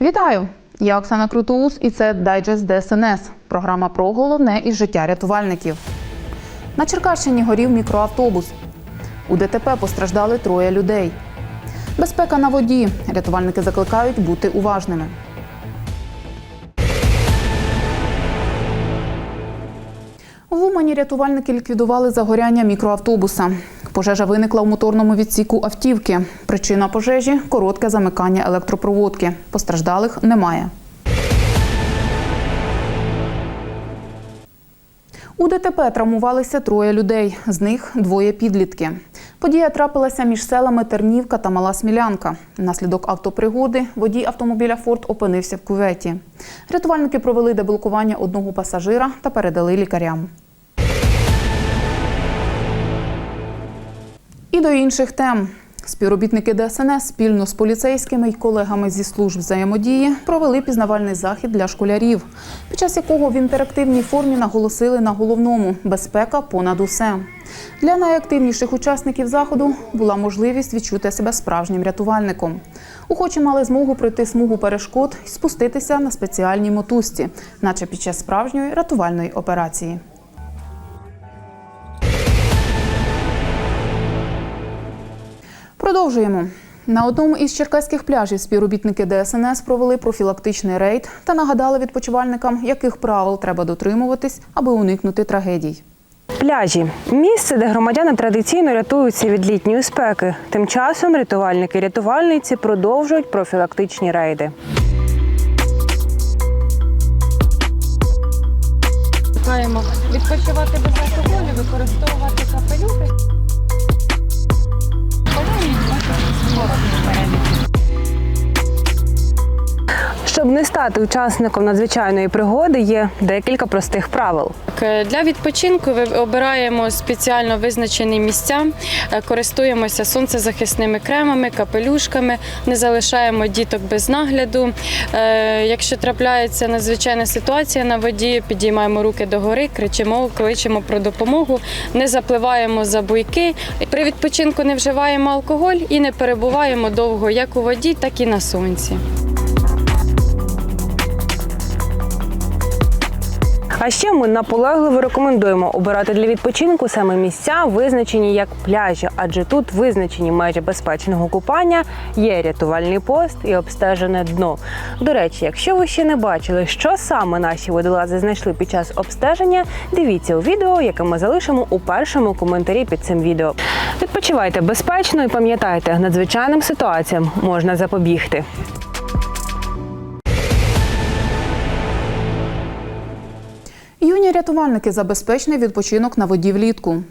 Вітаю! Я Оксана Крутоус і це Дайджест ДСНС. Програма про головне із життя рятувальників. На Черкащині горів мікроавтобус. У ДТП постраждали троє людей. Безпека на воді. Рятувальники закликають бути уважними. В Умані рятувальники ліквідували загоряння мікроавтобуса. Пожежа виникла у моторному відсіку автівки. Причина пожежі коротке замикання електропроводки. Постраждалих немає. У ДТП травмувалися троє людей, з них двоє підлітки. Подія трапилася між селами Тернівка та Мала Смілянка. Внаслідок автопригоди водій автомобіля Форд опинився в кюветі. Рятувальники провели деблокування одного пасажира та передали лікарям. І до інших тем. Співробітники ДСНС спільно з поліцейськими й колегами зі служб взаємодії провели пізнавальний захід для школярів, під час якого в інтерактивній формі наголосили на головному безпека понад усе. Для найактивніших учасників заходу була можливість відчути себе справжнім рятувальником. Охочі мали змогу пройти смугу перешкод і спуститися на спеціальній мотузці, наче під час справжньої рятувальної операції. Продовжуємо. На одному із черкаських пляжів співробітники ДСНС провели профілактичний рейд та нагадали відпочивальникам, яких правил треба дотримуватись, аби уникнути трагедій. Пляжі місце, де громадяни традиційно рятуються від літньої спеки. Тим часом рятувальники-рятувальниці продовжують профілактичні рейди. Маємо відпочивати без Щоб не стати учасником надзвичайної пригоди, є декілька простих правил. Е, Для відпочинку ви обираємо спеціально визначені місця, е, користуємося сонцезахисними кремами, капелюшками, не залишаємо діток без нагляду. Е, Якщо трапляється надзвичайна ситуація на воді, підіймаємо руки догори, кричимо, кличемо про допомогу, не запливаємо за буйки. При відпочинку не вживаємо алкоголь і не перебуваємо довго як у воді, так і на сонці. А ще ми наполегливо рекомендуємо обирати для відпочинку саме місця, визначені як пляжі, адже тут визначені межі безпечного купання, є рятувальний пост і обстежене дно. До речі, якщо ви ще не бачили, що саме наші водолази знайшли під час обстеження, дивіться у відео, яке ми залишимо у першому коментарі під цим відео. Відпочивайте безпечно і пам'ятайте, надзвичайним ситуаціям можна запобігти. Юні рятувальники за відпочинок на воді влітку.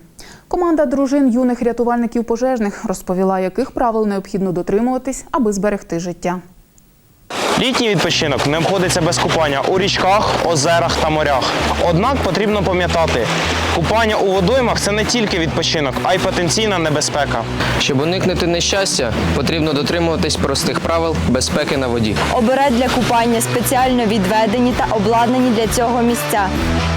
Команда дружин юних рятувальників пожежних розповіла, яких правил необхідно дотримуватись, аби зберегти життя. Літній відпочинок не обходиться без купання у річках, озерах та морях. Однак потрібно пам'ятати, купання у водоймах це не тільки відпочинок, а й потенційна небезпека. Щоб уникнути нещастя, потрібно дотримуватись простих правил безпеки на воді. Обере для купання спеціально відведені та обладнані для цього місця.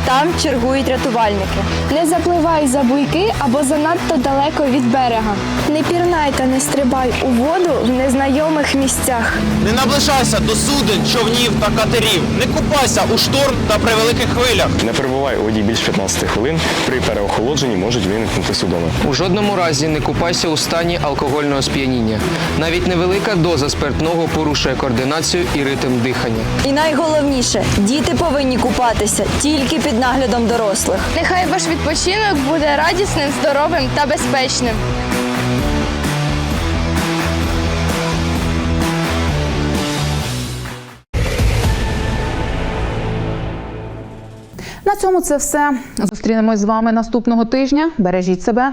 Там чергують рятувальники. Не запливай за буйки або занадто далеко від берега. Не пірнай та не стрибай у воду в незнайомих місцях. Не наближайся до суден, човнів та катерів. Не купайся у шторм та при великих хвилях. Не перебувай у воді більш 15 хвилин. При переохолодженні можуть виникнути судоми. У жодному разі не купайся у стані алкогольного сп'яніння. Навіть невелика доза спиртного порушує координацію і ритм дихання. І найголовніше, діти повинні купатися тільки під наглядом дорослих. Нехай ваш відпочинок буде радісним, здоровим та безпечним. На цьому це все. Зустрінемось з вами наступного тижня. Бережіть себе.